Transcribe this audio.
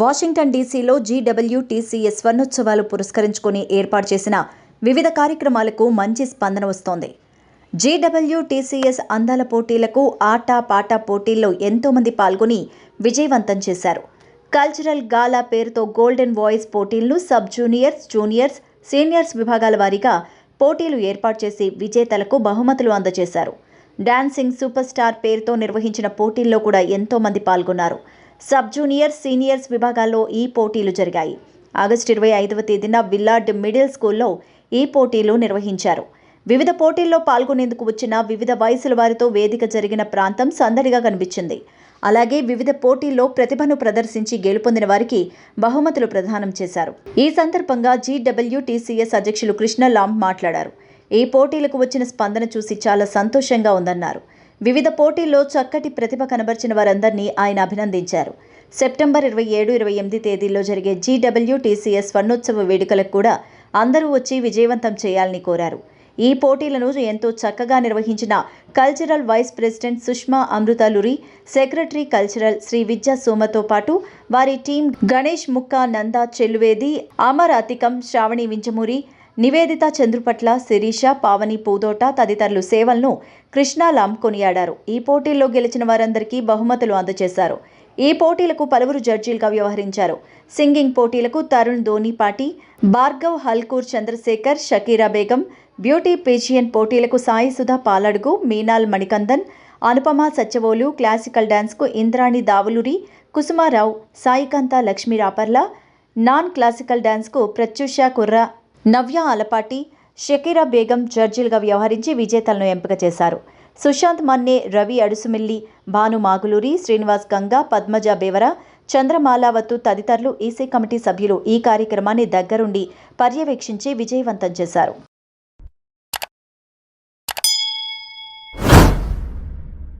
Washington డీసీలో GWTCS స్వర్ణోత్సవాలు పురస్కరించుకుని ఏర్పాటు చేసిన వివిధ కార్యక్రమాలకు మంచి స్పందన వస్తోంది. జీడబ్ల్యూటీసీఎస్ అందాల పోటీలకు ఆట పాట పోటీల్లో ఎంతోమంది పాల్గొని విజయవంతం చేశారు. కల్చరల్ గాలా పేరుతో గోల్డెన్ వాయిస్ పోటీలను సబ్ జూనియర్స్ జూనియర్స్ సీనియర్స్ విభాగాల వారీగా పోటీలు ఏర్పాటు చేసి విజేతలకు బహుమతులు అందజేశారు. డాన్సింగ్ సూపర్ స్టార్ పేరుతో నిర్వహించిన పోటీల్లో కూడా ఎంతోమంది పాల్గొన్నారు. సబ్ జూనియర్ సీనియర్స్ విభాగాల్లో ఈ పోటీలు జరిగాయి. ఆగస్టు ఇరవై ఐదవ తేదీన విల్లార్డ్ మిడిల్ స్కూల్లో ఈ పోటీలు నిర్వహించారు. వివిధ పోటీల్లో పాల్గొనేందుకు వచ్చిన వివిధ వయసుల వారితో వేదిక జరిగిన ప్రాంతం సందడిగా కనిపించింది. అలాగే వివిధ పోటీల్లో ప్రతిభను ప్రదర్శించి గెలుపొందిన వారికి బహుమతులు ప్రదానం చేశారు. ఈ సందర్భంగా జీడబ్ల్యూటీసీఎస్ అధ్యక్షులు కృష్ణ లాంబ్ మాట్లాడారు. ఈ పోటీలకు వచ్చిన స్పందన చూసి చాలా సంతోషంగా ఉందన్నారు. వివిధ పోటీల్లో చక్కటి ప్రతిభ కనబర్చిన వారందరినీ ఆయన అభినందించారు. సెప్టెంబర్ ఇరవై ఏడు ఇరవై ఎనిమిది తేదీల్లో జరిగే జీడబ్ల్యూటీసీఎస్ స్వర్ణోత్సవ వేడుకలకు కూడా అందరూ వచ్చి విజయవంతం చేయాలని కోరారు. ఈ పోటీలను ఎంతో చక్కగా నిర్వహించిన cultural vice president Sushma Amruthaluri secretary cultural Shri Vidya సోమతో పాటు వారి టీం గణేష్ ముక్క నందా చెల్లువేది అమర్ అతికం శ్రావణి వింజమూరి నివేదిత చంద్రుపట్ల శిరీష పావని పూదోట తదితరులు సేవలను కృష్ణాలాం కొనియాడారు. ఈ పోటీల్లో గెలిచిన వారందరికీ బహుమతులు అందజేశారు. ఈ పోటీలకు పలువురు జడ్జీలుగా వ్యవహరించారు. సింగింగ్ పోటీలకు తరుణ్ ధోనిపాటి భార్గవ్ హల్కూర్ చంద్రశేఖర్ షకీరా బేగం బ్యూటీ పీజియన్ పోటీలకు సాయిసుధ పాలడుగు మీనాల్ మణికందన్ అనుపమ సత్యవోలు క్లాసికల్ డాన్స్కు ఇంద్రాణి దావులూరి కుసుమారావు సాయికాంత లక్ష్మీ రాపర్ల నాన్ క్లాసికల్ డాన్స్కు ప్రత్యూష కుర్ర నవ్య అలపాటి షకీరా బేగం జడ్జీలుగా వ్యవహరించి విజేతలను ఎంపిక చేశారు. సుశాంత్ మన్నే రవి అడుసుమిల్లి భాను మాగులూరి శ్రీనివాస్ గంగా పద్మజ బేవర చంద్రమాలావత్తు తదితరులు ఈసీ కమిటీ సభ్యులు ఈ కార్యక్రమాన్ని దగ్గరుండి పర్యవేక్షించి విజయవంతం చేశారు.